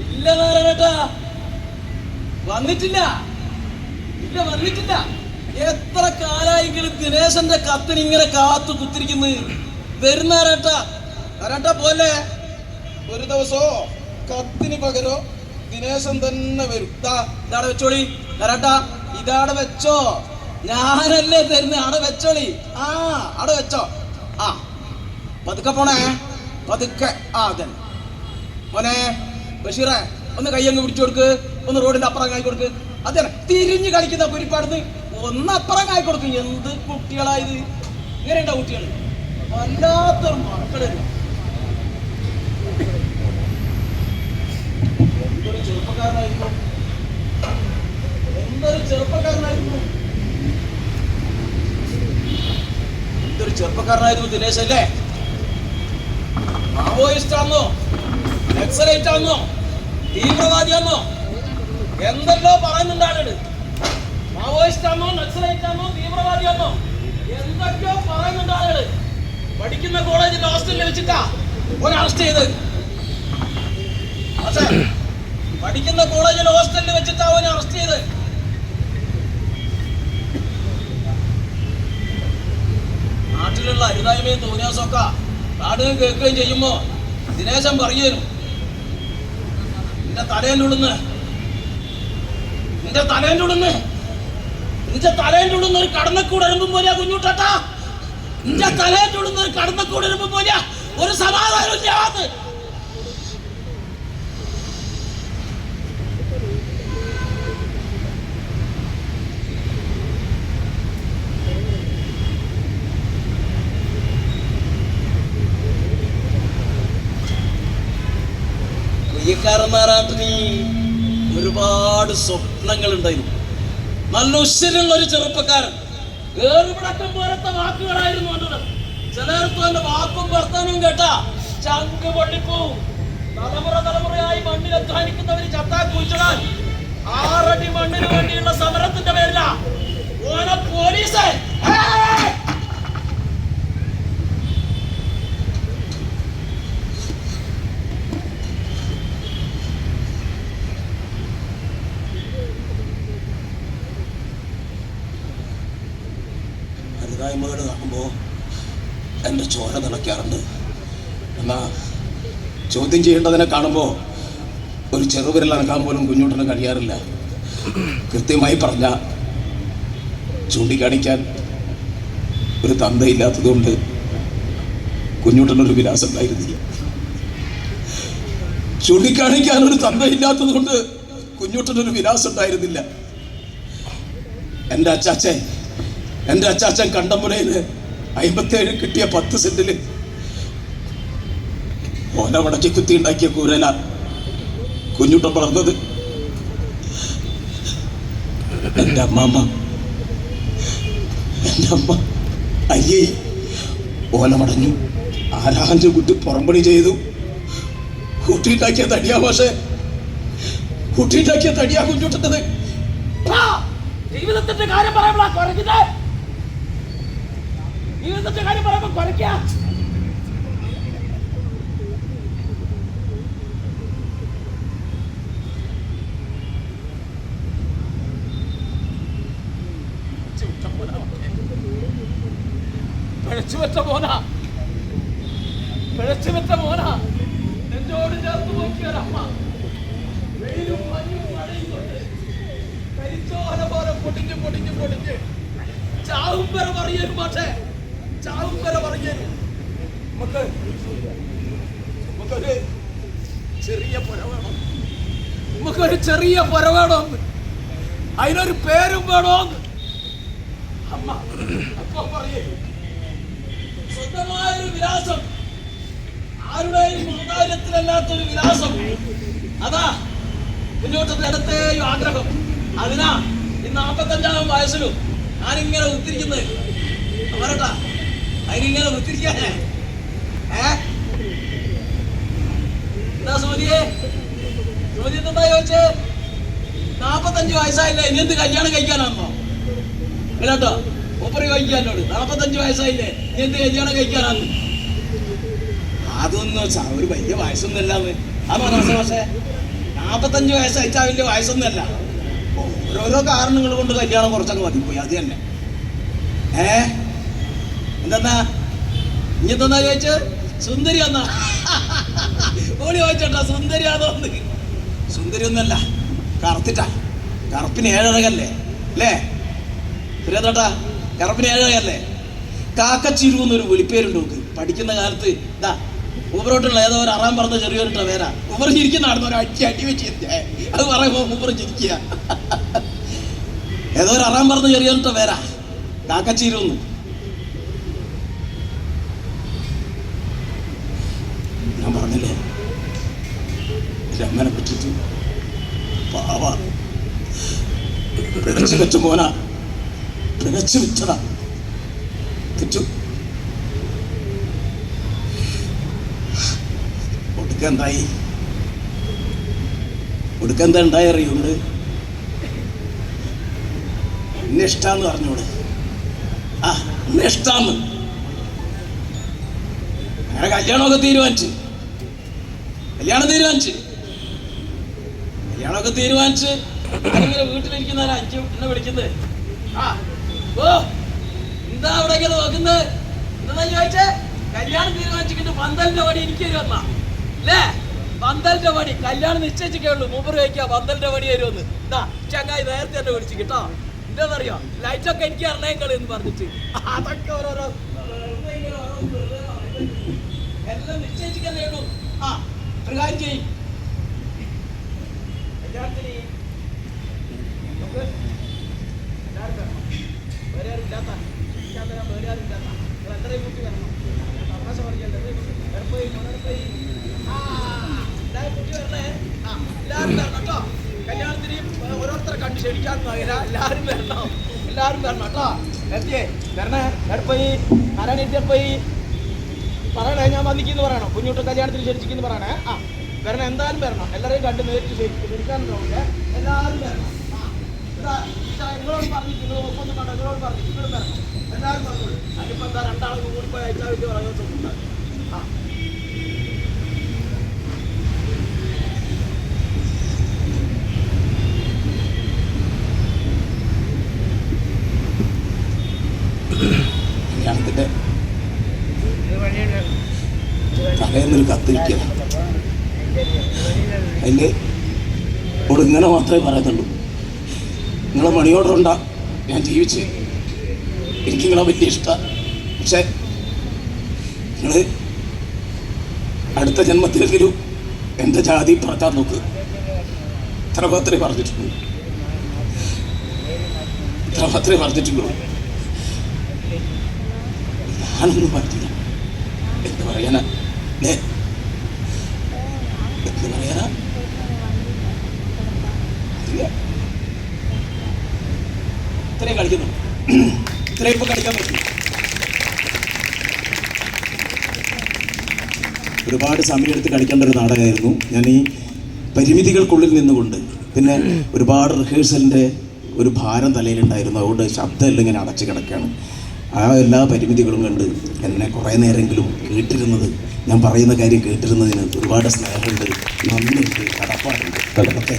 ഇല്ല നാരായണേട്ടാ വന്നിട്ടില്ല. ഇല്ല വന്നിട്ടില്ല. എത്ര കാലായെങ്കിലും ദിനേശന്റെ കത്തിന് ഇങ്ങനെ കാത്തു കുത്തിരിക്കുന്നു. വരുന്നാരേട്ടാ നാരായണേട്ടാ പോലെ ഒരു ദിവസോ കത്തിന് പകരോ ദിനേശൻ തന്നെ വരും. ഇതാടെ വെച്ചോളി. നാരായണേട്ടാ ഇതാടെ വെച്ചോ. ഞാനല്ലേ തരുന്ന അവിടെ വെച്ചോളി. ആ അവിടെ വെച്ചോ. ആ. പതുക്കെ പോണേ. പതുക്കെ. ആ അതെ മോനെ ബഷീറെ ഒന്ന് കയ്യങ്ങ് പിടിച്ചു കൊടുക്ക്. ഒന്ന് റോഡിന്റെ അപ്പുറം കായി കൊടുക്ക്. അതെ തിരിഞ്ഞ് കളിക്കുന്ന കുരിപ്പാടുന്ന് ഒന്ന് അപ്പുറം കായി കൊടുക്കും. എന്ത് കുട്ടികളായത് ഇങ്ങനെയുണ്ടോ കുട്ടികൾ വല്ലാത്തൊരു മക്കൾ എന്തൊരു ചെറുപ്പക്കാരനായിരുന്നു. എന്തൊരു ചെറുപ്പക്കാരനായിരുന്നു. എന്തൊരു ചെറുപ്പക്കാരനായിരുന്നു ദിനേശ് അല്ലേ? മാവോയിസ്റ്റ് ആണോ നക്സലൈറ്റ് ആണോ തീവ്രവാദിയാണോ എന്തെല്ലോ പറയുന്നുണ്ട് ആളുകൾ മാവോയിസ്റ്റ് ആണോ നക്സലൈറ്റ് ആണോ തീവ്രവാദിയാണോ എന്തൊക്കെയോ പറയുന്നുണ്ട് ആളുകൾ പഠിക്കുന്ന കോളേജിൽ ഹോസ്റ്റലിൽ വെച്ചിട്ടാ ഒരു അറസ്റ്റ് ചെയ്ത്. പഠിക്കുന്ന കോളേജിൽ ഹോസ്റ്റലിൽ വെച്ചിട്ടാ അവനെ അറസ്റ്റ് ചെയ്ത്. നാട്ടിലുള്ള അരുതായ്മയും തോന്നിയാസൊക്കെ നാടുകൾ കേൾക്കുകയും ചെയ്യുമ്പോ ദിനേശൻ പറയുന്നു നിന്റെ തലേന്റെ ഉള്ളിന്ന് നിന്റെ തലേന്റെ ഉള്ളിന്ന് നിന്റെ തലേന്റെ ഉള്ളുന്ന ഒരു കടന്നക്കൂട് എഴുമ്പും പോലെയാ കുഞ്ഞുട്ടാ നിന്റെ തലേന്റെ ഉള്ളുന്ന ഒരു കടന്നക്കൂട് എഴുമ്പും പോലെയാ. ഒരു സമാധാനം ഇല്ലാതെ പ്രിയക്കാരന്മാരാട്ടിനി ഒരുപാട് സ്വപ്നങ്ങൾ ഉണ്ടായിരുന്നു നല്ല ഉശ്വരുള്ള ഒരു ചെറുപ്പക്കാരൻ. ഏറുപിടക്കം പോലത്തെ വാക്കുകളായിരുന്നു അവന്റെ ചിലർക്ക് വാക്കും വർത്തനവും കേട്ടാ ചങ്ക് പൊള്ളിപ്പോവും തലമുറ തലമുറയായി മണ്ണിൽ അധ്വാനിക്കുന്നവര് ചത്താ കൂച്ചടാൻ ആറടി മണ്ണിന് വേണ്ടിയുള്ള സമരത്തിന്റെ പേരില. ഓനെ പോലീസ് ഏയ്! അരുതായ്മകൾ കാണുമ്പോൾ എന്റെ ചോര തിളയ്ക്കാറുണ്ട് എന്നാ ചോദ്യം ചെയ്യേണ്ടതിനെ കാണുമ്പോൾ ഒരു ചെറുവിരൽ അനക്കാൻ പോലും കുഞ്ഞുട്ടിന് കഴിയാറില്ല. കൃത്യമായി പറഞ്ഞ ചൂണ്ടിക്കാണിക്കാൻ ഒരു തന്ത തന്തയില്ലാത്തതുകൊണ്ട് കുഞ്ഞുട്ടനൊരു വിലാസം ഉണ്ടായിരുന്നില്ല. ചൂണ്ടിക്കാണിക്കാൻ ഒരു തന്തയില്ലാത്തതുകൊണ്ട് കുഞ്ഞുട്ടനൊരു വിലാസം ഉണ്ടായിരുന്നില്ല. എന്റെ അച്ചാച്ചൻ എന്റെ അച്ചാച്ചൻ കണ്ടമ്പുരയിൽ അമ്പത്തേഴ് കിട്ടിയ പത്ത് സെന്റിൽ ഓല വടക്കി കുത്തി ഉണ്ടാക്കിയ കൂരല കുഞ്ഞുട്ടം വളർന്നത്. എന്റെ അമ്മാമ്മ എന്റെ അമ്മ അയ്യേ ഓല മടഞ്ഞു ആരാഞ്ചു കുട്ടി പുറംപണി ചെയ്തു. കുട്ടിയുണ്ടാക്കിയ തടിയാ പക്ഷേ കുട്ടിയുണ്ടാക്കിയ തടിയാ കുഞ്ഞുട്ടത് ജീവിതത്തിന്റെ കാര്യം പറയുമ്പോഴാ ജീവിതത്തിന്റെ കാര്യം പറയുമ്പോ കുറയ്ക്ക പിഴച്ചുവെച്ച മോന. മോന. നെഞ്ചോട് ചേർത്ത് നോക്കിയൊരമ്മ വെയിലും മഞ്ഞും മഴയും കൊണ്ട് കരിച്ചോല പോലെ പൊടിഞ്ഞ് പൊടിഞ്ഞ് പൊടിഞ്ഞ്. ചാവും വരെ പക്ഷേ ചാവും വരെ പറയരും നമുക്ക് നമുക്കൊരു ചെറിയ പുര വേണം. നമുക്കൊരു ചെറിയ പുര വേണമെന്ന് അതിനൊരു പേരും വേണോ. അമ്മ അപ്പൊ പറയേ. സ്വന്തമായൊരു വിലാസം. ആരുടെയും ഔദാര്യത്തിലല്ലാത്തൊരു വിലാസം. അതാ മുന്നോട്ട് നേരത്തെയും ആഗ്രഹം. അതിനാ ഈ നാൽപ്പത്തഞ്ചാം വയസ്സിലും ഞാനിങ്ങനെ ഉത്തിരിക്കുന്നത് ഏ? എന്താ സൂര്യെ സൂര്യ എന്താ ചോദിച്ചേ? നാപ്പത്തഞ്ച് വയസ്സായില്ലേ? ഇനി എന്ത് കല്യാണം കഴിക്കാനാണോ കേട്ടോ ഒപ്പറി കഴിക്കാനോട് നാപ്പത്തഞ്ച് വയസ്സായില്ലേ? ഇനി എന്ത് കല്യാണം കഴിക്കാനാണ് അതൊന്നും ഒരു വലിയ വയസ്സൊന്നുമല്ല മനസ്സ് പക്ഷേ നാപ്പത്തഞ്ച് വയസ്സ് വലിയ വയസ്സൊന്നുമല്ല. ഓരോരോ കാരണങ്ങൾ കൊണ്ട് കല്യാണം കുറച്ചങ്ങ് മതിപ്പോയി അത് തന്നെ. ഏ? എന്തെന്നാ ഇനി എന്താ ചോദിച്ചു? സുന്ദരി എന്നാ ഓടി ചോദിച്ചോട്ടാ സുന്ദരിയാണോന്ന് സുന്ദരി ഒന്നല്ല കറുത്തിട്ടാ. കറുപ്പിന് ഏഴഴകല്ലേ അല്ലേ? സുരേതോട്ടാ കറുപ്പിന് ഏഴഴകല്ലേ കാക്കച്ചിരു എന്നൊരു വിളിപ്പേരുണ്ട് നോക്ക് പഠിക്കുന്ന കാലത്ത് ഇതാ ഊബറോട്ടുള്ള ഏതോ ഒരു അറാൻ പറഞ്ഞ ചെറിയൊരിട്ട പേരാ. ഊബർ ചിരിക്കുന്ന നടന്ന ഒരു അടി അടി വെച്ച് അത് പറയുമ്പോ ഊബർ ചിരിക്കുക. ഏതോ ഒരു അറാൻ പറഞ്ഞ ചെറിയൊരിട്ട പേരാ. കാക്കച്ചിരുന്ന് ഞാൻ പറഞ്ഞില്ലേ രമ്മനെ പറ്റിട്ട് പാവ. പിഴച്ചു വെച്ച മോന. പിഴച്ചു വെച്ചതാ. തെറ്റു. ഒടുക്ക എന്തായി? ഒടുക്ക എന്താ ഉണ്ടായി അറിയുണ്ട് എന്നെ ഇഷ്ടാന്ന് പറഞ്ഞോട്. ആ എന്നെ ഇഷ്ടാന്ന്. അങ്ങനെ കല്യാണമൊക്കെ തീരുമാനിച്ചു. കല്യാണം തീരുമാനിച്ച്. കല്യാണമൊക്കെ തീരുമാനിച്ച് ഞാനിങ്ങനെ വീട്ടിലിരിക്കുന്ന ഒരു അഞ്ചു എന്നെ വിളിക്കുന്നത് ആ. ഓ എന്താ അവിടെ ഇങ്ങനെ നോക്കുന്നത് എന്താ ചോദിച്ചേ? കല്യാണം തീരുമാനിച്ചിട്ട് പന്തലിന്റെ പണി എനിക്ക് തരുമെന്നാ. അല്ലേ പന്തലിന്റെ പണി. കല്യാണം നിശ്ചയിച്ചേ ഉള്ളൂ മൂപ്പർ ചോദിക്കുക പന്തലിന്റെ പണി തരുമെന്ന്. ഇതാ ചങ്ങായി നേരത്തെ എന്നെ വിളിച്ചു കേട്ടോ. എന്താണെന്നറിയോ ലൈറ്റൊക്കെ എനിക്ക് അറിയങ്ങൾ എന്ന് പറഞ്ഞിട്ട്. അതൊക്കെ ഓരോരോ ഇങ്ങനെ. എല്ലാം നിശ്ചയിച്ചിട്ടല്ലേ ഉള്ളൂ. ആ ഒരു കാര്യം ചെയ്യും. കല്യാണത്തിന് നമുക്ക് എല്ലാവരും വരണം വേറെ ആരും വരണം? തമാശ പറയല്ല എത്രയും ആ എല്ലാവരും കൂട്ടി ആ എല്ലാവരും വരണം കേട്ടോ. കല്യാണത്തിന് ഓരോരുത്തരെ കണ്ട് ക്ഷണിക്കാനൊന്നും ആകില്ല എല്ലാവരും വരണം. എല്ലാവരും വരണം കേട്ടോ. എത്തിയേ. വരണേ. എടപ്പോയി ആരാണ് എത്തിയപ്പോയി പറയണേ ഞാൻ വന്നിക്കുന്നു പറയണം. കുഞ്ഞുട്ട് കല്യാണത്തിന് ക്ഷണിച്ചിരിക്കുന്നു പറയണേ. ആ. വരണം എന്തായാലും വരണം. എല്ലാവരെയും കണ്ട് നേരിട്ട് ക്ഷണിക്കാനുണ്ടാവില്ലേ എല്ലാവരും വരണം. ആ ഇതാ, ഇതാ നിങ്ങളോട് പറഞ്ഞിട്ട് നിങ്ങൾ ഒപ്പൊന്നും കണ്ടോ? നിങ്ങളോട് പറഞ്ഞു നിങ്ങളും വരണം. എല്ലാവരും പറഞ്ഞോളൂ അതിപ്പോ എന്താ രണ്ടാളും കൂടി പോയി അയച്ചാൽ വലിയ പറയുന്നുണ്ട് ആ. കല്യാണത്തിന്റെ തലേന്നൊരു ഇവിടെ ഇങ്ങനെ മാത്രമേ പറയുന്നുള്ളൂ. നിങ്ങളെ മണി ഓർഡർ ഉണ്ടാ ഞാൻ ജീവിച്ച്. എനിക്ക് നിങ്ങളെ വലിയ ഇഷ്ടമാണ് പക്ഷെ നിങ്ങൾ അടുത്ത ജന്മത്തിലെങ്കിലും എന്റെ ജാതി പറക്കാൻ നോക്ക്. ഇത്ര മാത്രമേ പറഞ്ഞിട്ടുള്ളൂ. ഇത്ര മാത്രമേ പറഞ്ഞിട്ടുള്ളൂ. ഞാനൊന്നും പറഞ്ഞില്ല. എന്ന് പറയാനാ? എന്ത് പറയാ. ഇത്രയും കളിക്കുന്നു ഇത്രയും ഇപ്പൊ കളിക്കാൻ പറ്റും. ഒരുപാട് സമയമെടുത്ത് കളിക്കേണ്ട ഒരു നാടകമായിരുന്നു. ഞാൻ ഈ പരിമിതികൾക്കുള്ളിൽ നിന്നുകൊണ്ട് പിന്നെ ഒരുപാട് റിഹേഴ്സലിന്റെ ഒരു ഭാരം തലയിലുണ്ടായിരുന്നു. അതുകൊണ്ട് ശബ്ദമെല്ലാം ഇങ്ങനെ അടച്ചു കിടക്കുകയാണ്. ആ എല്ലാ പരിമിതികളും കണ്ട് എന്നെ കുറേ നേരമെങ്കിലും കേട്ടിരുന്നത് ഞാൻ പറയുന്ന കാര്യം കേട്ടിരുന്നതിന് ഒരുപാട് സ്നേഹമുണ്ട് നന്ദിയുണ്ട് കടപ്പാടുണ്ട്. അതൊക്കെ